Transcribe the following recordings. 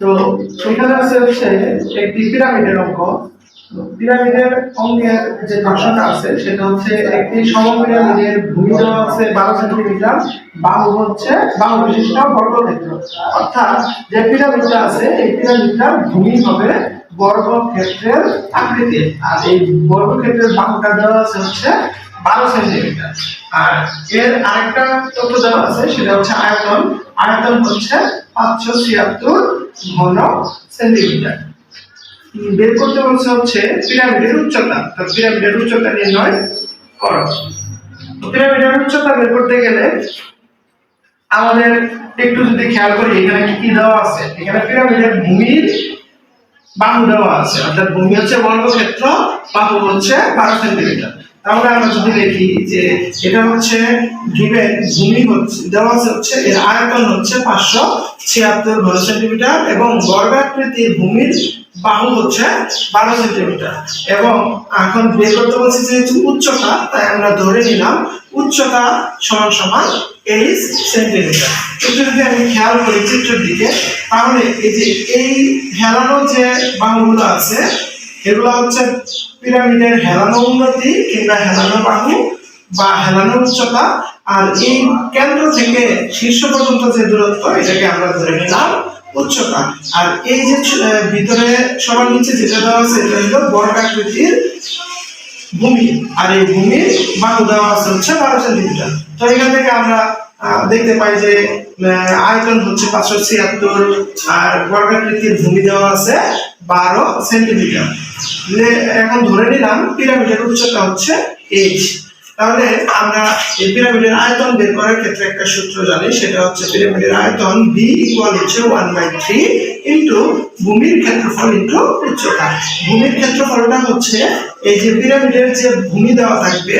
তো এখানে আছে হচ্ছে একটি পিরামিডের অঙ্ক। পিরামিডের অঙ্কের যে নকশাটা আছে, সেটা হচ্ছে একটি সমপিরামিডের ভূমি আছে বারো সেন্টিমিটার। বাহু হচ্ছে, বাহু বিশিষ্ট বর্গক্ষেত্র। অর্থাৎ যে পিরামিডটা আছে, এই পিরামিডটার ভূমি হবে বর্গক্ষেত্রের আকৃতির আর এই বর্গক্ষেত্রের বাহুটা দেওয়া আছে হচ্ছে বারো সেন্টিমিটার। আর এর আরেকটা তথ্য দেওয়া আছে, সেটা হচ্ছে আয়তন। আয়তন হচ্ছে পাঁচশো ছিয়াত্তর ঘন সেন্টিমিটার। বের করতে বলছে হচ্ছে পিরামিডের উচ্চতা। তো পিরামিডের উচ্চতা নির্ণয় করো। পিরামিডের উচ্চতা বের করতে গেলে আমাদের একটু যদি খেয়াল করি, এখানে কি দেওয়া আছে? এখানে পিরামিডের ভূমির বাহু দেওয়া আছে অর্থাৎ ভূমি হচ্ছে বর্গক্ষেত্র বাহু হচ্ছে বারো সেন্টিমিটার। তাহলে আমরা যদি দেখি যে এটা হচ্ছে গিভেন ভূমি হচ্ছে, দেওয়া হচ্ছে, এর আয়তন হচ্ছে পাঁচশো ছিয়াত্তর ঘন সেন্টিমিটার এবং বর্গাকৃতির ভূমির বাহু হচ্ছে বারো সেন্টিমিটার। এবং এখন বের করতে বলছি যেহেতু উচ্চতা, তাই আমরা ধরে নিলাম উচ্চতা সমান সমান এইচ সেন্টিমিটার। একটু যদি আমি খেয়াল করি চিত্রের দিকে, তাহলে এই যে এই হেলানো যে বাহুগুলো আছে এগুলো হচ্ছে পিরামিডের হেলানো উন্নতি কিংবা হেলানো বাহু বা হেলানো উচ্চতা। আর এই কেন্দ্র থেকে শীর্ষ পর্যন্ত যে দূরত্ব, এটাকে আমরা ধরে নিলাম উচ্চতা। আর এই যে ভিতরে সবার নিচে যেটা দেওয়া আছে, এটা হলো বর্গাকৃতির ভূমি। আর এই ভূমির বাহু দেওয়া আছে হচ্ছে বারো সেন্টিমিটার তো এখান থেকে আমরা দেখতে পাই যে আয়তন হচ্ছে পাঁচশো ছিয়াত্তর, আর বর্গাকৃতির ভূমি দেওয়া আছে বারো সেন্টিমিটার। এখন ধরে নিলাম, পিরামিডের উচ্চতা হচ্ছে এইচ তাহলে আমরা এই পিরামিডের আয়তন বের করার ক্ষেত্রে একটা সূত্র জানি, সেটা হচ্ছে পিরামিডের আয়তন বি ইকুয়াল হচ্ছে ওয়ান বাই থ্রি ইন্টু ভূমির ক্ষেত্রফল ইন্টু উচ্চতা। ভূমির ক্ষেত্রফলটা হচ্ছে এই যে পিরামিডের যে ভূমি দেওয়া থাকবে,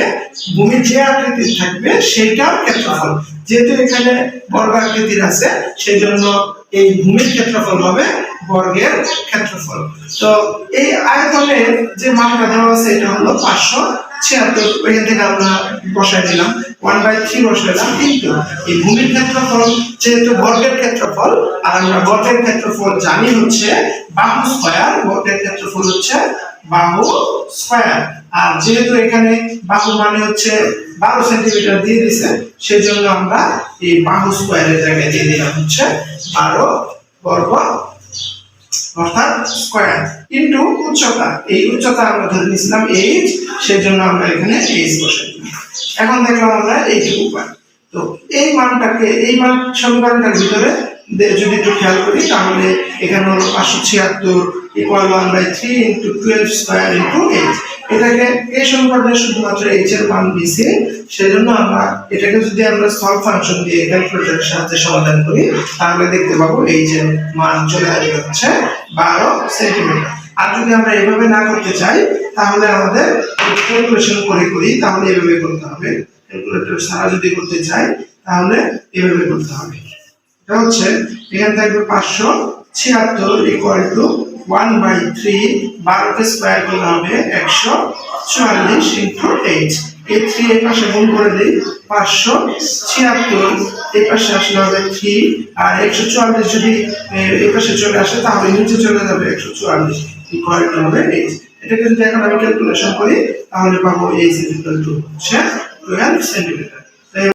ভূমির যে আকৃতির থাকবে সেইটার ক্ষেত্রফল। যেহেতু এখানে বর্গ আকৃতির আছে সেই জন্য এই ভূমির ক্ষেত্রফল হবে বর্গের ক্ষেত্রফল। তো এই আয়তনের যে মানটা দেওয়া আছে, এটা হলো পাঁচশো ওয়ান বাই থ্রি বসাইলাম কিন্তু এই ভূমির ক্ষেত্রফল যেহেতু বর্গের ক্ষেত্রফল, আর আমরা বর্গের ক্ষেত্রফল জানি হচ্ছে বাহু স্কয়ার বর্গের ক্ষেত্রফল হচ্ছে বাহু স্কয়ার আর যেহেতু এখানে বাহু মানে হচ্ছে বারো সেন্টিমিটার দিয়ে দিছে সেই জন্য আমরা এই বাহু স্কয়ারের জায়গায় দিয়ে দিলাম হচ্ছে বারো বর্গ অর্থাৎ স্কয়ার ইনটু উচ্চতা। এই উচ্চতা আমরা ধরে নিয়েছিলাম এইচ সেই জন্য আমরা এখানে এইচ বসাই। এখন দেখলাম আমরা এইটুকু পাই তো এই মানটাকে, এই মান সমীকরণটার ভিতরে যদি একটু খেয়াল করি, তাহলে এখানে হলো পাঁচশো ছিয়াত্তর equal one by three into twelve square into H এটাকে এই সমীকরণে শুধুমাত্র এইচ এর মান দিয়েছে সেজন্য আমরা এটাকে যদি আমরা সলভ ফাংশন দিয়ে ক্যালকুলেটরের সাহায্যে সমাধান করি তাহলে দেখতে পাবো এইচ এর মান চলে আসবে হচ্ছে বারো সেন্টিমিটার আর যদি আমরা এভাবে না করতে চাই তাহলে আমাদের ক্যালকুলেশন করে করি তাহলে এভাবে করতে হবে ক্যালকুলেটর ছাড়া যদি করতে চাই তাহলে এভাবে করতে হবে এটা হচ্ছে এখানে থাকবে পাঁচশো ছিয়াত্তর equal to one by three বারোকে স্কোয়ার করলে হবে একশো চুয়াল্লিশ ইন্টু এইট এই থ্রি এই পাশে গুণ করে দিই পাঁচশো ছিয়াত্তর। এই পাশে আসলে হবে থ্রি আর একশো চুয়াল্লিশ যদি এই পাশে চলে আসে, তাহলে নিচে চলে যাবে একশো চুয়াল্লিশ ইকুয়াল টু হবে এইট এটাকে যদি এখন আমি ক্যালকুলেশন করি, তাহলে পাবো এইচ ইকুয়াল টু হচ্ছে টুয়েলভ সেন্টিমিটার